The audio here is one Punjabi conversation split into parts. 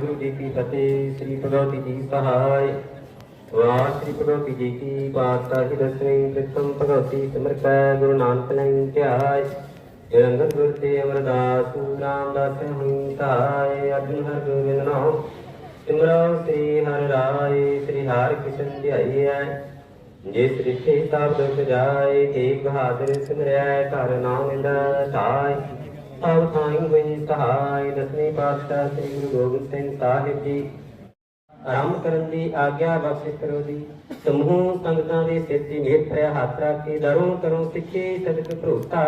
ਵਾਹਿਗੁਰੂ ਜੀ ਕੀ ਫਤਿਹ, ਸ੍ਰੀ ਭਗਵਤੀ ਜੀ ਸਹਾਇ। ਵਾਹਿ ਸ੍ਰੀ ਭਗਵਤੀ ਜੀ ਕੀ ਪਾਤਸ਼ਾਹੀ ਦਸਵੀਂ ਪ੍ਰਥਮ ਭਗਵਤੀ ਸਿਮਰਤੈ ਗੁਰੂ ਨਾਨਕ ਨੇ ਧਿਆਇ ਨਿਰੰਦਰ ਗੁਰ ਤੇ ਅਮਰਦਾਸ, ਰਾਮਦਾਸ ਹੋਈ ਧਾਇ ਅਰਜੁਨ ਹਰ ਗੋਬਿੰਦ ਨਾਮ ਸਿਮਰੋ ਸ੍ਰੀ ਹਰਿ ਰਾਏ। ਸ੍ਰੀ ਹਰਿ ਕ੍ਰਿਸ਼ਨ ਧਿਆਈਐ ਜਿਸ ਰਿਥੇ ਤਾਪ ਦੁਖ ਜਾਏ ਤੇਗ ਬਹਾਦਰ ਸਿਮਰਿਆ ਘਰ ਨਾਮ ਇੰਦਾ ਧਾਇ ਅਵ ਥਾਈ ਹੋਈ ਸਹਾਇ। ਦਸਵੇਂ ਪਾਤਸ਼ਾਹ ਸ੍ਰੀ ਗੁਰੂ ਗੋਬਿੰਦ ਸਿੰਘ ਸਾਹਿਬ ਜੀ। ਆਰੰਭ ਕਰਨ ਦੀ ਆਗਿਆ ਬਖਸ਼ਿਸ਼ ਕਰੋ ਦੀ ਸਮੂਹ ਸੰਗਤਾਂ ਦੇ ਸਿਰ ਤੇ ਮੇਰ ਭਰਿਆ ਹੱਥ ਰੱਖ ਕੇ ਦਰੋਂ ਕਰੋ ਸਿੱਖੇ ਸਦਕ ਭਰੋਸਾ।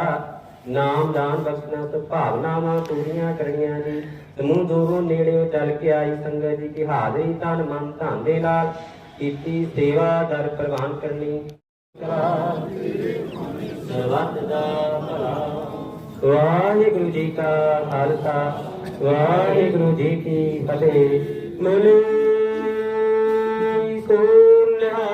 ਨਾਮ ਦਾਨ ਬਖਸ਼ਣਾ ਤੋਂ ਭਾਵਨਾਵਾਂ ਪੂਰੀਆਂ ਕਰਨੀਆਂ ਜੀ। ਸਮੂਹ ਦੂਰੋਂ ਨੇੜਿਓਂ ਚੱਲ ਕੇ ਆਈ ਸੰਗਤ ਜੀ ਕੀ ਹਾਜ਼ਰੀ ਤਨ ਮਨ ਧਨ ਦੇ ਨਾਲ ਕੀਤੀ ਸੇਵਾ ਦਰ ਪ੍ਰਵਾਨ ਕਰਨੀ। ਸਰਬੱਤ ਦਾ ਭਲਾ ਵਾਹਿਗੁਰੂ ਜੀ ਕਾ ਖਾਲਸਾ ਵਾਹਿਗੁਰੂ ਜੀ ਕੀ ਫਤਿਹ। ਮਨੀ ਸੋਨਿਹਾ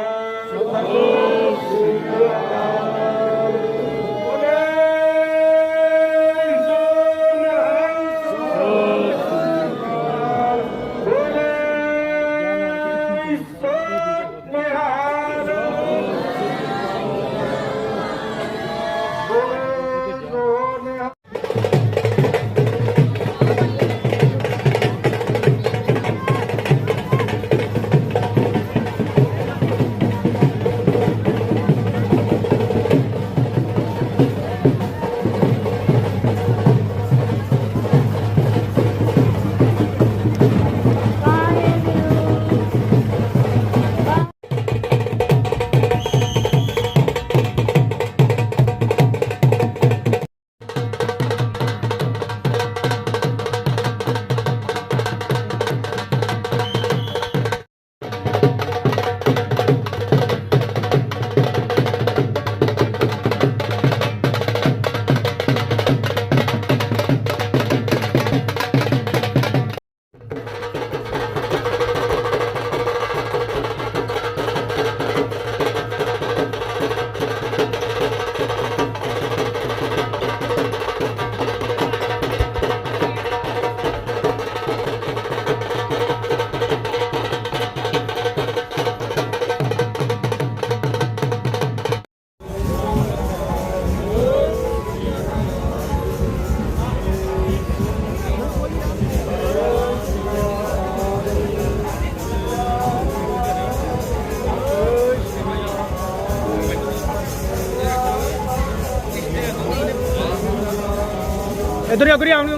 ਇਧਰ ਅਗਰੀ ਆਉਣੀ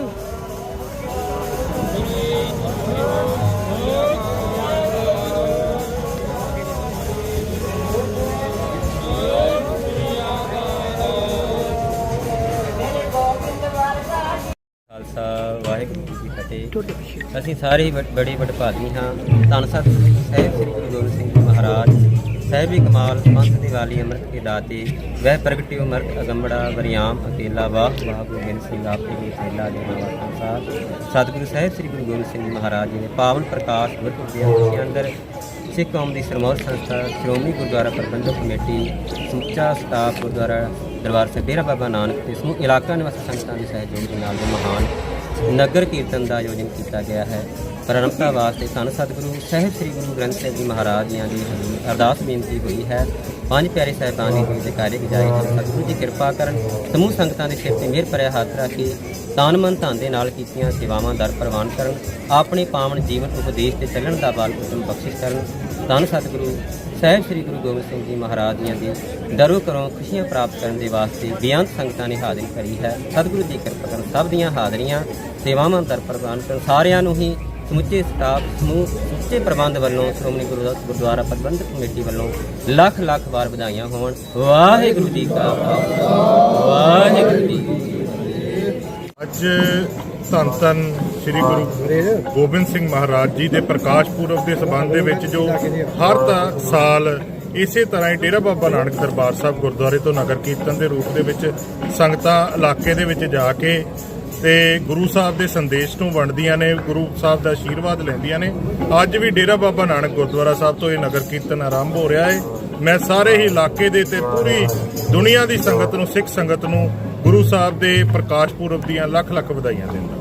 ਖਾਲਸਾ ਵਾਹਿਗੁਰੂ ਜੀ ਕੀ ਫਤਿਹ। ਅਸੀਂ ਸਾਰੇ ਹੀ ਬੜ- ਵਡਭਾਗੀ ਹਾਂ। ਧੰਨ ਸਾਹਿਬ ਸ੍ਰੀ ਗੁਰੂ ਗੋਬਿੰਦ ਸਿੰਘ ਜੀ ਮਹਾਰਾਜ। ਸਾਹਿਬੀ ਕਮਾਲ, ਪੰਥ ਦੀ ਵਾਲੀ ਅੰਮ੍ਰਿਤ ਕੇ ਦਾਤੇ, ਵਹਿ ਪ੍ਰਗਟਿਓ ਮਰਤ ਅਗੰਬੜਾ ਵਰਿਆਮ ਅਕੇਲਾ ਵਾਹ ਵਾਹ ਗੋਬਿੰਦ ਸਿੰਘ ਆਪੇ ਵੀ ਸੇਲਾ ਦੇ ਮਾਵਾ ਸਾਹਿਬ ਸਤਿਗੁਰੂ ਸਾਹਿਬ, ਸ੍ਰੀ ਗੁਰੂ ਗੋਬਿੰਦ ਸਿੰਘ ਜੀ ਮਹਾਰਾਜ ਜੀ ਨੇ ਪਾਵਨ ਪ੍ਰਕਾਸ਼ ਗੁਰਪੁਰਬ ਦੇ ਅੰਦਰ ਸਿੱਖ ਕੌਮ ਦੀ ਸਰਮੌਰ ਸੰਸਥਾ, ਸ਼੍ਰੋਮਣੀ ਗੁਰਦੁਆਰਾ ਪ੍ਰਬੰਧਕ ਕਮੇਟੀ, ਸਮੁੱਚਾ ਸਟਾਫ ਗੁਰਦੁਆਰਾ ਦਰਬਾਰ ਸਾਹਿਬ, ਡੇਰਾ ਬਾਬਾ ਨਾਨਕ ਤੇ ਸਮੂਹ ਇਲਾਕਾ ਨਿਵਾਸੀ ਸੰਗਤਾਂ ਦੇ ਸਹਿਯੋਗ ਦੇ ਨਾਲ ਮਹਾਨ ਨਗਰ ਕੀਰਤਨ ਦਾ ਆਯੋਜਨ ਕੀਤਾ ਗਿਆ ਹੈ। ਪ੍ਰਾਰੰਭਤਾ ਵਾਸਤੇ ਧੰਨ ਸਤਿਗੁਰੂ ਸਾਹਿਬ ਸ੍ਰੀ ਗੁਰੂ ਗ੍ਰੰਥ ਸਾਹਿਬ ਜੀ ਮਹਾਰਾਜ ਜੀ ਦੀ ਹਜ਼ੂਰ ਅਰਦਾਸ ਬੇਨਤੀ ਹੋਈ ਹੈ। ਪੰਜ ਪਿਆਰੇ ਸਾਹਿਬਾਨ ਦੀ ਗੁਰੂ ਦੇ ਕਾਰਜ ਗੁਜ਼ਾਰੀ ਸਤਿਗੁਰੂ ਜੀ ਕਿਰਪਾ ਕਰਨ, ਸਮੂਹ ਸੰਗਤਾਂ ਦੇ ਸਿਰ ਤੇ ਮਿਹਰ ਭਰਿਆ ਹੱਥ ਰੱਖ ਕੇ ਤਨ ਮਨ ਧਨ ਦੇ ਨਾਲ ਕੀਤੀਆਂ ਸੇਵਾਵਾਂ ਦਰ ਪ੍ਰਵਾਨ ਕਰਨ, ਆਪਣੇ ਪਾਵਨ ਜੀਵਨ ਉਪਦੇਸ਼ ਤੇ ਚੱਲਣ ਦਾ ਬਲ ਉਤਮ ਬਖਸ਼ਿਸ਼ ਕਰਨ। ਧੰਨ ਸਤਿਗੁਰੂ ਸਾਹਿਬ ਸ੍ਰੀ ਗੁਰੂ ਗੋਬਿੰਦ ਸਿੰਘ ਜੀ ਮਹਾਰਾਜ ਜੀਆਂ ਦੀ ਦਰੋ ਕਰੋ ਖੁਸ਼ੀਆਂ ਪ੍ਰਾਪਤ ਕਰਨ ਦੇ ਵਾਸਤੇ ਬੇਅੰਤ ਸੰਗਤਾਂ ਨੇ ਹਾਜ਼ਰੀ ਕਰੀ ਹੈ। ਸਤਿਗੁਰੂ ਦੀ ਕਿਰਪਾ ਕਰਨ, ਸਭ ਦੀਆਂ ਹਾਜ਼ਰੀਆਂ, ਸੇਵਾਵਾਂ ਦਰ ਪ੍ਰਵਾਨ ਕਰਨ, ਸਾਰਿਆਂ ਨੂੰ ਹੀ ਸਮੁੱਚੇ ਸਟਾਫ ਸਮੂਹ, ਸਮੁੱਚੇ ਪ੍ਰਬੰਧ ਵੱਲੋਂ ਸ਼੍ਰੋਮਣੀ ਗੁਰਦੁਆਰਾ ਪ੍ਰਬੰਧਕ ਕਮੇਟੀ ਵੱਲੋਂ ਲੱਖ ਲੱਖ ਵਾਰ ਵਧਾਈਆਂ ਹੋਣ। ਵਾਹਿਗੁਰੂ ਜੀ ਕਾ ਖਾਲਸਾ। ਵਾਹਿਗੁਰੂ ਜੀ ਅੱਜ ਧੰਨ ਧੰਨ ਸ੍ਰੀ ਗੁਰੂ ਗੋਬਿੰਦ ਸਿੰਘ ਮਹਾਰਾਜ ਜੀ ਦੇ ਪ੍ਰਕਾਸ਼ ਪੁਰਬ ਦੇ ਸਬੰਧ ਦੇ ਵਿੱਚ ਜੋ ਹਰ ਸਾਲ ਇਸੇ ਤਰ੍ਹਾਂ ਹੀ ਡੇਰਾ ਬਾਬਾ ਨਾਨਕ ਦਰਬਾਰ ਸਾਹਿਬ ਗੁਰਦੁਆਰੇ ਤੋਂ ਨਗਰ ਕੀਰਤਨ ਦੇ ਰੂਪ ਦੇ ਵਿੱਚ ਸੰਗਤਾਂ ਇਲਾਕੇ ਦੇ ਵਿੱਚ ਜਾ ਕੇ ਤੇ ਗੁਰੂ ਸਾਹਿਬ ਦੇ ਸੰਦੇਸ਼ ਨੂੰ ਵੰਡਦੀਆਂ ਨੇ, ਗੁਰੂ ਸਾਹਿਬ ਦਾ ਆਸ਼ੀਰਵਾਦ ਲੈਂਦੀਆਂ ਨੇ। ਅੱਜ ਵੀ ਡੇਰਾ ਬਾਬਾ ਨਾਨਕ ਗੁਰਦੁਆਰਾ ਸਾਹਿਬ ਤੋਂ ਇਹ ਨਗਰ ਕੀਰਤਨ ਆਰੰਭ ਹੋ ਰਿਹਾ ਹੈ ਮੈਂ ਸਾਰੇ ਹੀ ਇਲਾਕੇ ਦੇ ਤੇ ਪੂਰੀ ਦੁਨੀਆ ਦੀ ਸੰਗਤ ਨੂੰ, ਸਿੱਖ ਸੰਗਤ ਨੂੰ ਗੁਰੂ ਸਾਹਿਬ ਦੇ ਪ੍ਰਕਾਸ਼ ਪੁਰਬ ਦੀਆਂ ਲੱਖ ਲੱਖ ਵਧਾਈਆਂ ਦਿੰਦਾ।